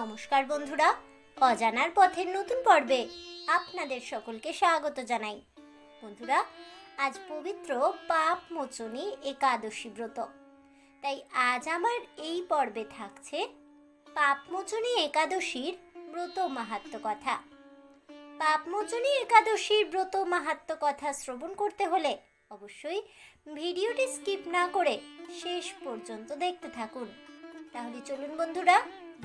নমস্কার বন্ধুরা, অজানার পথের নতুন পর্বে আপনাদের সকলকে স্বাগত জানাই। বন্ধুরা, আজ পবিত্র পাপ মোচনী একাদশী ব্রত। তাই আজ আমার এই পর্বে থাকছে পাপমোচনী একাদশীর ব্রত মাহাত্ম কথা। পাপমোচনী একাদশীর ব্রত মাহাত্ম কথা শ্রবণ করতে হলে অবশ্যই ভিডিওটি স্কিপ না করে শেষ পর্যন্ত দেখতে থাকুন। তাহলে চলুন বন্ধুরা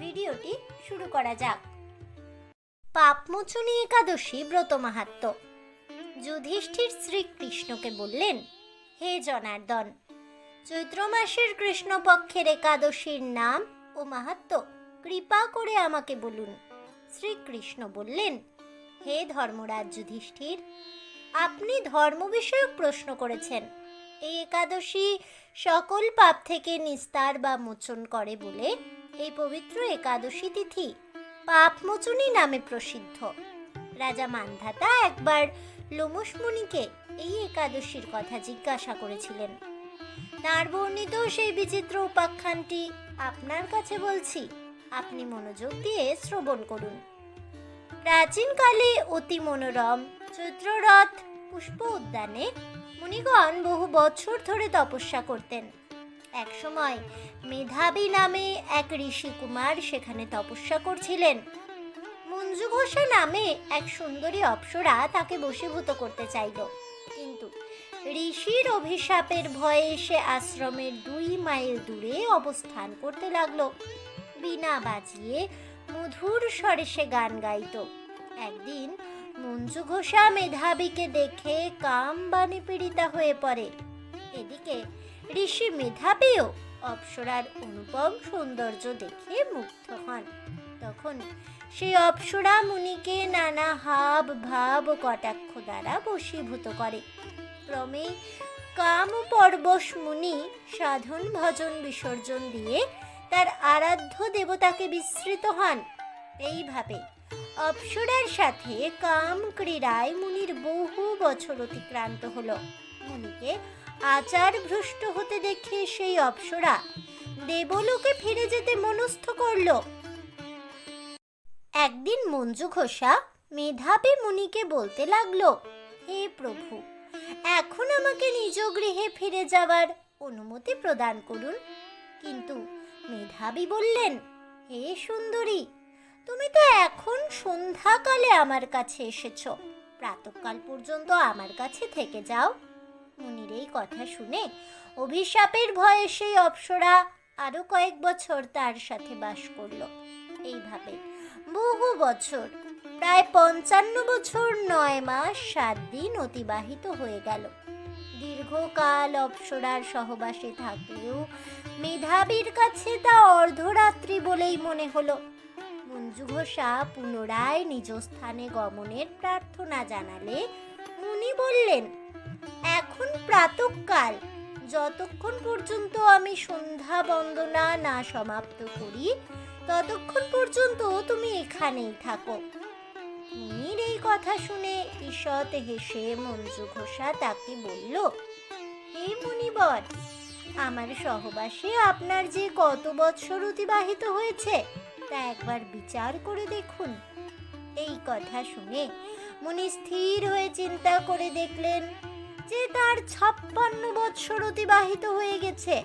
ভিডিওটি শুরু করা যাক। পাপমোচনী একাদশী ব্রত মাহাত্ম যুধিষ্ঠির শ্রীকৃষ্ণকে বললেন, হে জনার্দন, চৈত্র মাসের কৃষ্ণপক্ষের একাদশীর নাম ও মাহাত্ম কৃপা করে আমাকে বলুন। শ্রীকৃষ্ণ বললেন, হে ধর্মরাজ যুধিষ্ঠির, আপনি ধর্ম বিষয়ক প্রশ্ন করেছেন। এই একাদশী সকল পাপ থেকে নিস্তার বা মোচন করে বলে এই পবিত্র একাদশী তিথি পাপমোচনী নামে প্রসিদ্ধ। রাজা মান্ধাতা একবার লোমস মুনিকে এই একাদশীর কথা জিজ্ঞাসা করেছিলেন। তার বর্ণিত সেই বিচিত্র উপাখ্যানটি আপনার কাছে বলছি, আপনি মনোযোগ দিয়ে শ্রবণ করুন। প্রাচীনকালে অতি মনোরম চৈত্ররথ পুষ্প উদ্যানে মুনিগণ বহু বছর ধরে তপস্যা করতেন। একসময় মেধাবী নামে এক ঋষি কুমার সেখানে তপস্যা করছিলেন। মঞ্জু ঘোষা নামে এক সুন্দরী অপ্সরা তাকে বশীভূত করতে চাইল। কিন্তু ঋষির অভিশাপের ভয়ে সে আশ্রমের দুই মাইল দূরে অবস্থান করতে লাগল। বিনা বাজিয়ে মধুর স্বরে সে গান গাইত। একদিন মঞ্জু ঘোষা মেধাবীকে দেখে কাম বাণী পীড়িতা হয়ে পড়ে। এদিকে ঋষি মেধাবীও অপ্সরার অনুপম সৌন্দর্য দেখে মুগ্ধ হন। তখন সেই অপ্সরা মুনিকে নানা হাব ভাব কটাক্ষ দ্বারা বশীভূত করে। ক্রমে কাম পরবশ মুনি সাধন ভজন বিসর্জন দিয়ে তার আরাধ্য দেবতাকে বিস্মৃত হন। এইভাবে অপ্সরার সাথে কাম ক্রীড়ায় মুনির বহু বছর অতিক্রান্ত হলো। মুনিকে আচার ভ্রষ্ট হতে দেখে সেই অপ্সরা দেবলোকে ফিরে যেতে মনস্থ করল। একদিন মঞ্জু ঘোষা মেধাবী মুনিকে বলতে লাগল, হে প্রভু, এখন আমাকে নিজ গৃহে ফিরে যাওয়ার অনুমতি প্রদান করুন। কিন্তু মেধাবী বললেন, হে সুন্দরী, তুমি তো এখন সন্ধ্যাকালে আমার কাছে এসেছ। প্রাতকাল পর্যন্ত আমার কাছে থেকে যাও। মুনির এই কথা শুনে অভিশাপের ভয়ে সেই অপ্সরা আরও কয়েক বছর তার সাথে বাস করল। এইভাবে বহু বছর, প্রায় পঞ্চান্ন বছর নয় মাস সাত দিন অতিবাহিত হয়ে গেল। দীর্ঘকাল অপ্সরার সহবাসে থাকলেও মেধাবীর কাছে তা অর্ধরাত্রি বলেই মনে হলো। মঞ্জু ঘোষা পুনরায় নিজ স্থানে গমনের প্রার্থনা জানালে মুনি বললেন প্রাতকাল। যতক্ষণ পর্যন্ত আমি সন্ধ্যা বন্দনা না সমাপ্ত করি, ততক্ষণ পর্যন্ত তুমি এখানেই থাকো। মুনির এই কথা শুনে ঈষৎ হেসে মঞ্জু ঘোষা তাকে বলল, হে মুনিবর, আমার সহবাসে আপনার যে কত বৎসর অতিবাহিত হয়েছে, তা একবার বিচার করে দেখুন। এই কথা শুনে মুনি স্থির হয়ে চিন্তা করে দেখলেন যে তার ছাপ্পান্ন বৎসর অতিবাহিত হয়ে গেছে।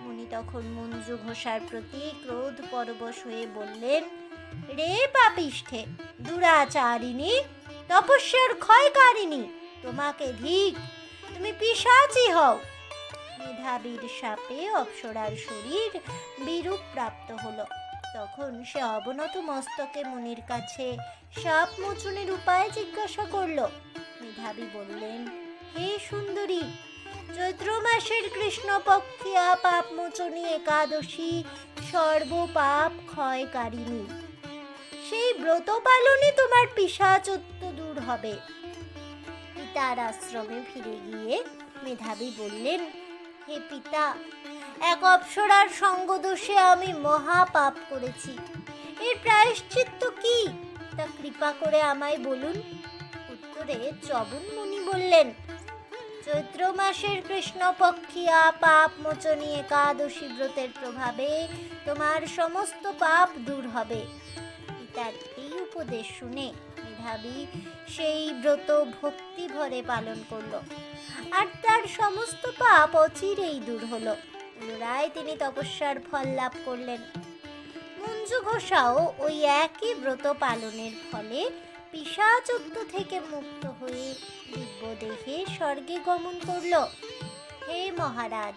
মুনি তখন মঞ্জু ঘোষার প্রতি ক্রোধ পরবশ হয়ে বললেন, রে পাপিষ্ঠে, দুরাচারিণী, তপস্যার ক্ষয়কারিণী, তোমাকে ধিক, তুমি পিসাচি হও। মেধাবীর সাপে অপ্সরার শরীর বিরূপ প্রাপ্ত হলো। তখন সে অবনত মস্তকে মুনির কাছে সাপ মোচনের উপায় জিজ্ঞাসা করল। মেধাবী বললেন হে সুন্দরী, চৈত্র মাসের কৃষ্ণপক্ষিয়া পাপ মোচনী একাদশী সর্বপাপ ক্ষয়কারিণী। সেই ব্রত পালনে তোমার পিসাচত্ব দূর হবে। পিতার আশ্রমে ফিরে গিয়ে মেধাবী বললেন, হে পিতা, এক অপ্সরার সঙ্গদোষে আমি মহা পাপ করেছি। এর প্রায়শ্চিত্ত কি? তা কৃপা করে আমায় বলুন। উত্তরে চবন মুনি বললেন চৈত্র মাসের কৃষ্ণপক্ষিয়া পাপ মোচনী একাদশী ব্রতের প্রভাবে তোমার সমস্ত পাপ দূর হবে। এই উপদেশ শুনে মেধাবী সেই ব্রত ভক্তি ভরে পালন করল। আর তার সমস্ত পাপ অচিরেই দূর হলো। পুনরায় তিনি তপস্যার ফল লাভ করলেন। মঞ্জু ঘোষাও ওই একই ব্রত পালনের ফলে পিসাচত্ব থেকে মুক্ত হয়ে দিব্যদেহে স্বর্গে গমন করল। হে মহারাজ,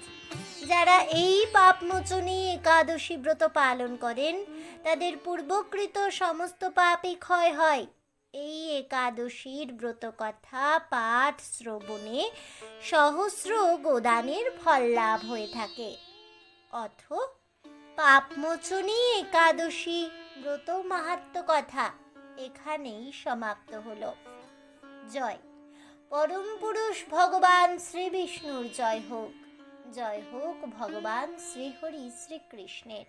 যারা এই পাপমোচনী একাদশী ব্রত পালন করেন, তাদের পূর্বকৃত সমস্ত পাপই ক্ষয় হয়। এই একাদশীর ব্রত কথা পাঠ, শ্রবণে সহস্র গোদানের ফল লাভ হয়ে থাকে। অথ পাপমোচনী একাদশী ব্রত মাহাত্ম কথা। এখানেই সমাপ্ত হল। জয়। পরম পুরুষ ভগবান শ্রী বিষ্ণুর জয় হোক। জয় হোক ভগবান শ্রীহরি শ্রীকৃষ্ণের।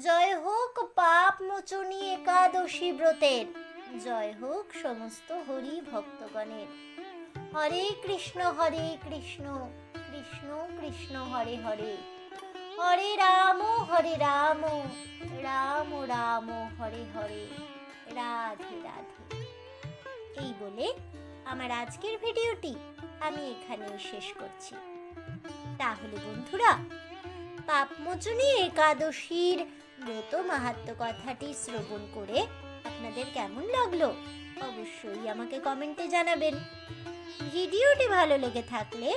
জয় হোক পাপ মোচনী একাদশী ব্রতের। জয় হোক সমস্ত হরি ভক্তগণের। হরে কৃষ্ণ হরে কৃষ্ণ কৃষ্ণ কৃষ্ণ, হরে হরে। হরে রাম হরে রাম রাম রাম, হরে হরে। রাধে রাধে। এই বলে আমার আজকের ভিডিওটি আমি এখানেই শেষ করছি। তাহলে বন্ধুরা, পাপমোচনী একাদশীর ব্রত মাহাত্ম কথাটি শ্রবণ করে আপনাদের কেমন লাগল অবশ্যই আমাকে কমেন্টে জানাবেন। ভিডিওটি ভালো লেগে থাকলে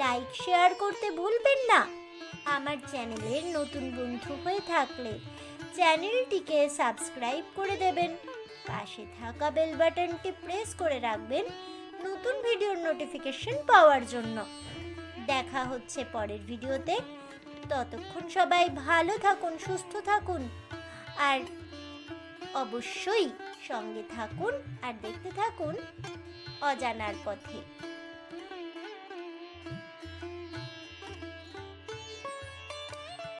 লাইক, শেয়ার করতে ভুলবেন না। আমার চ্যানেলের নতুন বন্ধু হয়ে থাকলে চ্যানেলটিকে সাবস্ক্রাইব করে দেবেন। পাশে থাকা বেল বাটনটি প্রেস করে রাখবেন নতুন ভিডিওর নোটিফিকেশন পাওয়ার জন্য। দেখা হচ্ছে পরের ভিডিওতে। ততক্ষণ সবাই ভালো থাকুন, সুস্থ থাকুন। আর অবশ্যই সঙ্গে থাকুন আর দেখতে থাকুন অজানার পথে।